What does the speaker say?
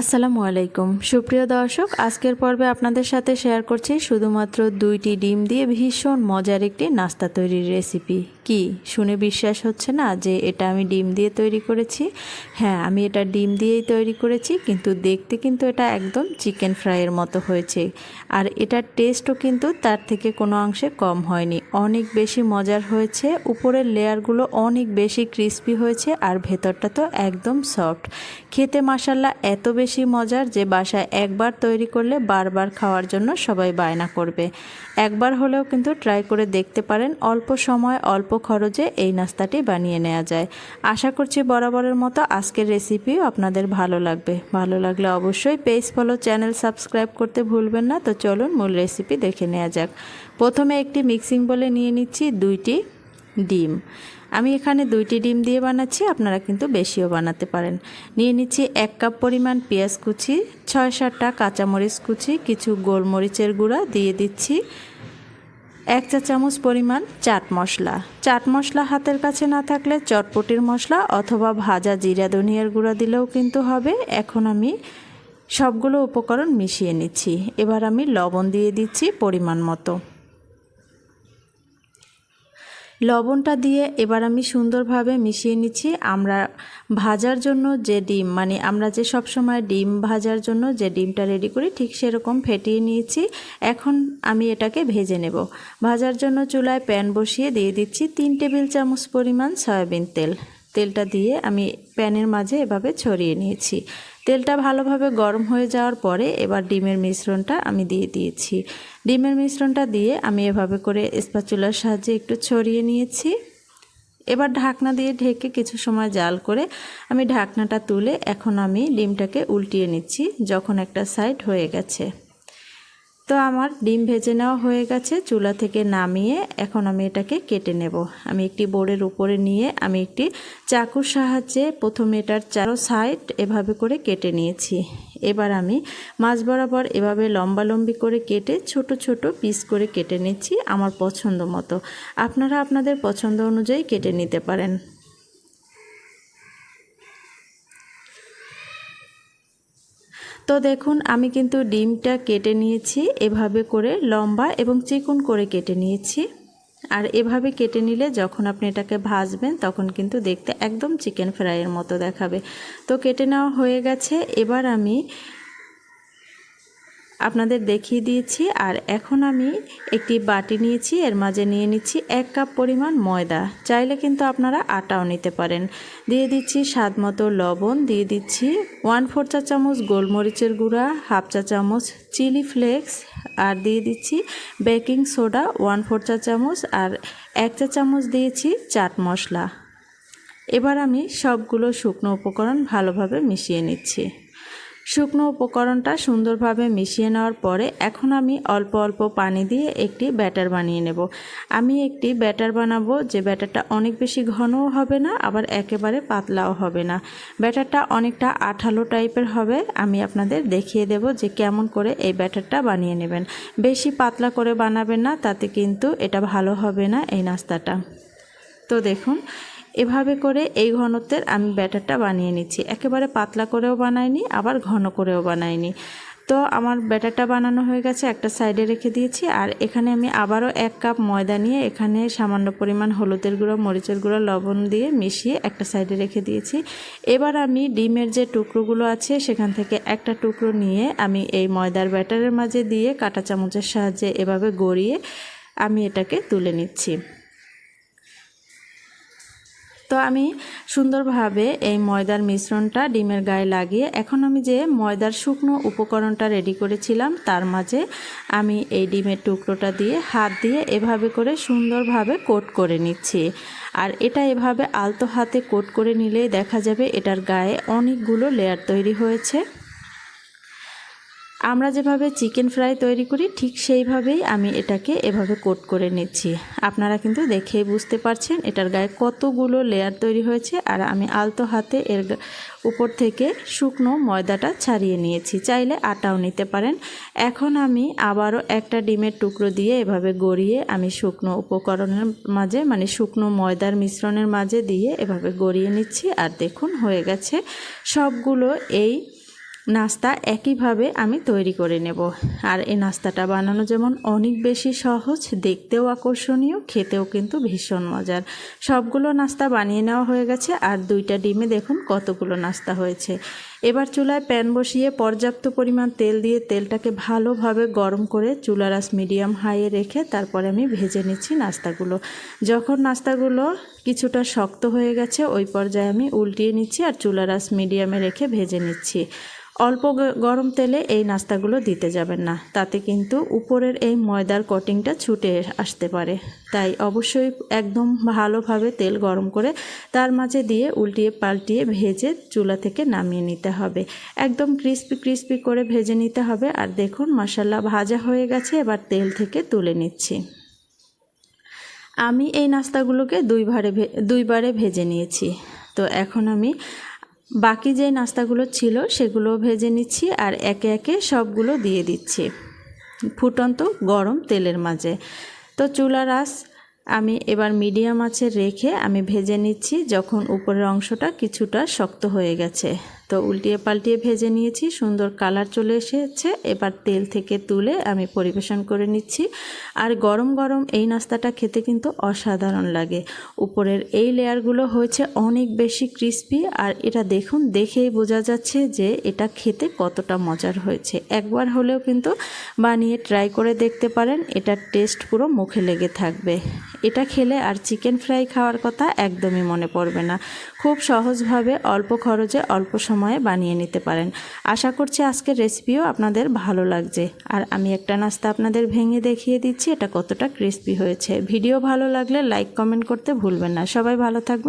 আসসালামু আলাইকুম। সুপ্রিয় দর্শক, আজকের পর্বে আপনাদের সাথে শেয়ার করছি শুধুমাত্র দুইটি ডিম দিয়ে ভীষণ মজার একটি নাস্তা তৈরির রেসিপি কি? শুনে বিশ্বাস হচ্ছে না যে এটা আমি ডিম দিয়ে তৈরি করেছি? হ্যাঁ আমি এটা ডিম দিয়েই তৈরি করেছি, কিন্তু দেখতে কিন্তু এটা একদম চিকেন ফ্রাইয়ের মতো হয়েছে। আর এটার টেস্টও কিন্তু তার থেকে কোনো অংশে কম হয়নি। অনেক বেশি মজার হয়েছে, উপরের লেয়ারগুলো অনেক বেশি ক্রিস্পি হয়েছে, আর ভেতরটা তো একদম সফট খেতে মাসাল্লা এত বেশি মজার যে বাসায় একবার তৈরি করলে বারবার খাওয়ার জন্য সবাই বায়না করবে। একবার হলেও কিন্তু ট্রাই করে দেখতে পারেন, অল্প সময়, অল্প খরচে এই নাস্তাটি বানিয়ে নেওয়া যায়। আশা করছি বরাবরের মতো আজকের রেসিপিও আপনাদের ভালো লাগবে। ভালো লাগলে অবশ্যই পেজ ফলো, চ্যানেল সাবস্ক্রাইব করতে ভুলবেন না। তো চলুন মূল রেসিপি দেখে নেওয়া যাক। প্রথমে একটি মিক্সিং বলে নিয়ে নিচ্ছি দুইটি ডিম। আমি এখানে দুইটি ডিম দিয়ে বানাচ্ছি, আপনারা কিন্তু বেশিও বানাতে পারেন। নিয়ে নিচ্ছি এক কাপ পরিমাণ পেঁয়াজ কুচি, ছয় সাতটা কাঁচামরিচ কুচি, কিছু গোলমরিচের গুঁড়া দিয়ে দিচ্ছি। এক চা চামচ পরিমাণ চাট মশলা। চাট মশলা হাতের কাছে না থাকলে চটপটির মশলা অথবা ভাজা জিরা ধনিয়ার গুঁড়া দিলেও কিন্তু হবে। এখন আমি সবগুলো উপকরণ মিশিয়ে নিচ্ছি। এবার আমি লবণ দিয়ে দিচ্ছি পরিমাণ মতো। লবণটা দিয়ে এবার আমি সুন্দরভাবে মিশিয়ে নিচ্ছি। আমরা ভাজার জন্য যে ডিম মানে আমরা যে সব সময় ডিম ভাজার জন্য যে ডিমটা রেডি করি, ঠিক সেরকম ফেটিয়ে নিয়েছি। এখন আমি এটাকে ভেজে নেব। ভাজার জন্য চুলায় প্যান বসিয়ে দিয়ে দিচ্ছি তিন টেবিল চামচ পরিমাণ সয়াবিন তেল। তেলটা দিয়ে আমি প্যানের মাঝে এভাবে ছড়িয়ে নিয়েছি। তেলটা ভালোভাবে গরম হয়ে যাওয়ার পরে এবার ডিমের মিশ্রণটা আমি দিয়ে দিয়েছি। ডিমের মিশ্রণটা দিয়ে আমি এভাবে করে স্পাচুলার সাহায্যে একটু ছড়িয়ে নিয়েছি। এবার ঢাকনা দিয়ে ঢেকে কিছু সময় জাল করে আমি ঢাকনাটা তুলে এখন আমি ডিমটাকে উল্টিয়ে নিচ্ছি, যখন একটা সাইড হয়ে গেছে। তো আমার ডিম ভেজে নেওয়া হয়ে গেছে, চুলা থেকে নামিয়ে এখন আমি এটাকে কেটে নেব। আমি একটি বোর্ডের উপরে নিয়ে আমি একটি চাকুর সাহায্যে প্রথমে এটার চারো সাইড এভাবে করে কেটে নিয়েছি। এবার আমি মাছ বরাবর এভাবে লম্বালম্বি করে কেটে ছোট ছোট পিস করে কেটে নিচ্ছি আমার পছন্দ মতো। আপনারা আপনাদের পছন্দ অনুযায়ী কেটে নিতে পারেন। তো দেখুন, আমি কিন্তু ডিমটা কেটে নিয়েছি, এভাবে করে লম্বা এবং চিকুন করে কেটে নিয়েছি। আর এভাবে কেটে নিলে যখন আপনি এটাকে ভাজবেন, তখন কিন্তু দেখতে একদম চিকেন ফ্রাইয়ের মতো দেখাবে। তো কেটে নেওয়া হয়ে গেছে। এবার আমি আপনাদের দেখিয়ে দিয়েছি। আর এখন আমি একটি বাটি নিয়েছি, এর মাঝে নিয়ে নিচ্ছি এক কাপ পরিমাণ ময়দা। চাইলে কিন্তু আপনারা আটাও নিতে পারেন। দিয়ে দিচ্ছি স্বাদ মতো লবণ, দিয়ে দিচ্ছি ওয়ান ফোর চা চামচ গোলমরিচের গুঁড়া, হাফ চা চামচ চিলি ফ্লেক্স, আর দিয়ে দিচ্ছি বেকিং সোডা ওয়ান ফোর চা চামচ, আর এক চা চামচ দিয়েছি চাট মশলা। এবার আমি সবগুলো শুকনো উপকরণ ভালোভাবে মিশিয়ে নিচ্ছি। শুকনো উপকরণটা সুন্দরভাবে মিশিয়ে নেওয়ার পরে এখন আমি অল্প অল্প পানি দিয়ে একটি ব্যাটার বানিয়ে নেব। আমি একটি ব্যাটার বানাবো যে ব্যাটারটা অনেক বেশি ঘনও হবে না, আবার একেবারে পাতলাও হবে না। ব্যাটারটা অনেকটা আঠালো টাইপের হবে, আমি আপনাদের দেখিয়ে দেব যে কেমন করে এই ব্যাটারটা বানিয়ে নেবেন। বেশি পাতলা করে বানাবেন না, তাতে কিন্তু এটা ভালো হবে না এই নাস্তাটা। তো দেখুন এভাবে করে এই ঘনত্বের আমি ব্যাটারটা বানিয়ে নিচ্ছি। একেবারে পাতলা করেও বানাইনি, আবার ঘন করেও বানাইনি। তো আমার ব্যাটারটা বানানো হয়ে গেছে, একটা সাইডে রেখে দিয়েছি, আর এখানে আমি আবারও এক কাপ ময়দা নিয়ে এখানে সামান্য পরিমাণ হলুদের গুঁড়ো, মরিচের গুঁড়ো, লবণ দিয়ে মিশিয়ে একটা সাইডে রেখে দিয়েছি। এবার আমি ডিমের যে টুকরোগুলো আছে, সেখান থেকে একটা টুকরো নিয়ে আমি এই ময়দার ব্যাটারের মাঝে দিয়ে কাটা চামচের সাহায্যে এভাবে গড়িয়ে আমি এটাকে তুলে নিচ্ছি। তো আমি সুন্দরভাবে এই ময়দার মিশ্রণটা ডিমের গায়ে লাগিয়ে এখন আমি যে ময়দার শুকনো উপকরণটা রেডি করেছিলাম, তার মাঝে আমি এই ডিমের টুকরোটা দিয়ে হাত দিয়ে এভাবে করে সুন্দরভাবে কোট করে নিচ্ছি। আর এটা এভাবে আলতো হাতে কোট করে নিলেই দেখা যাবে এটার গায়ে অনেকগুলো লেয়ার তৈরি হয়েছে। আমরা যেভাবে চিকেন ফ্রাই তৈরি করি, ঠিক সেইভাবেই আমি এটাকে এভাবে কোট করে নিচ্ছি। আপনারা কিন্তু দেখেই বুঝতে পারছেন এটার গায়ে কতগুলো লেয়ার তৈরি হয়েছে আর আমি আলতো হাতে এর উপর থেকে শুকনো ময়দাটা ছাড়িয়ে নিয়েছি। চাইলে আটাও নিতে পারেন। এখন আমি আবারও একটা ডিমের টুকরো দিয়ে এভাবে গড়িয়ে আমি শুকনো উপকরণের মাঝে মানে শুকনো ময়দার মিশ্রণের মাঝে দিয়ে এভাবে গড়িয়ে নিচ্ছি। আর দেখুন, হয়ে গেছে। সবগুলো এই নাস্তা একইভাবে আমি তৈরি করে নেব। আর এই নাস্তাটা বানানো যেমন অনেক বেশি সহজ, দেখতেও আকর্ষণীয়, খেতেও কিন্তু ভীষণ মজার। সবগুলো নাস্তা বানিয়ে নেওয়া হয়ে গেছে আর দুইটা ডিমে দেখুন কতগুলো নাস্তা হয়েছে। এবার চুলায় প্যান বসিয়ে পর্যাপ্ত পরিমাণ তেল দিয়ে তেলটাকে ভালোভাবে গরম করে চুলার আস মিডিয়াম হাইয়ে রেখে তারপরে আমি ভেজে নিচ্ছি নাস্তাগুলো। যখন নাস্তাগুলো কিছুটা শক্ত হয়ে গেছে, ওই পর্যায়ে আমি উল্টিয়ে নিচ্ছি আর চুলার আস মিডিয়ামে রেখে ভেজে নিচ্ছি। অল্প গরম তেলে এই নাস্তাগুলো দিতে যাবেন না। তাতে কিন্তু উপরের এই ময়দার কটিংটা ছুটে আসতে পারে। তাই অবশ্যই একদম ভালোভাবে তেল গরম করে তার মাঝে দিয়ে উল্টিয়ে পাল্টিয়ে ভেজে চুলা থেকে নামিয়ে নিতে হবে। একদম ক্রিস্পি ক্রিস্পি করে ভেজে নিতে হবে। আর দেখুন মশালা ভাজা হয়ে গেছে। এবার তেল থেকে তুলে নিচ্ছি। আমি এই নাস্তাগুলোকে দুইবারে দুইবারে ভেজে নিয়েছি। তো এখন আমি বাকি যে নাস্তাগুলো ছিল সেগুলো ভেজে নিচ্ছি আর একে একে সবগুলো দিয়ে দিচ্ছি। ফুটন্ত গরম তেলের মাঝে। তো চুলা রাস আমি এবার মিডিয়াম আছে রেখে আমি ভেজে নিচ্ছি যখন উপরের অংশটা কিছুটা শক্ত হয়ে গেছে। তো উল্টিয়ে পাল্টিয়ে ভেজে নিয়েছি, সুন্দর কালার চলে এসেছে। এবার তেল থেকে তুলে আমি পরিবেশন করে নিচ্ছি। আর গরম গরম এই নাস্তাটা খেতে কিন্তু অসাধারণ লাগে। উপরের এই লেয়ারগুলো হয়েছে অনেক বেশি ক্রিস্পি আর এটা দেখুন, দেখেই বোঝা যাচ্ছে যে এটা খেতে কতটা মজার হয়েছে। একবার হলেও কিন্তু বানিয়ে ট্রাই করে দেখতে পারেন, এটার টেস্ট পুরো মুখে লেগে থাকবে। এটা খেলে আর চিকেন ফ্রাই খাওয়ার কথা একদমই মনে পড়বে না। খুব সহজভাবে অল্প খরচে অল্প সময়ে বানিয়ে নিতে পারেন। আশা করছি আজকের রেসিপিও আপনাদের ভালো লাগছে। আর আমি একটা নাস্তা আপনাদের ভেঙে দেখিয়ে দিচ্ছি, এটা কতটা ক্রিস্পি হয়েছে। ভিডিও ভালো লাগলে লাইক কমেন্ট করতে ভুলবেন না। সবাই ভালো থাকবেন।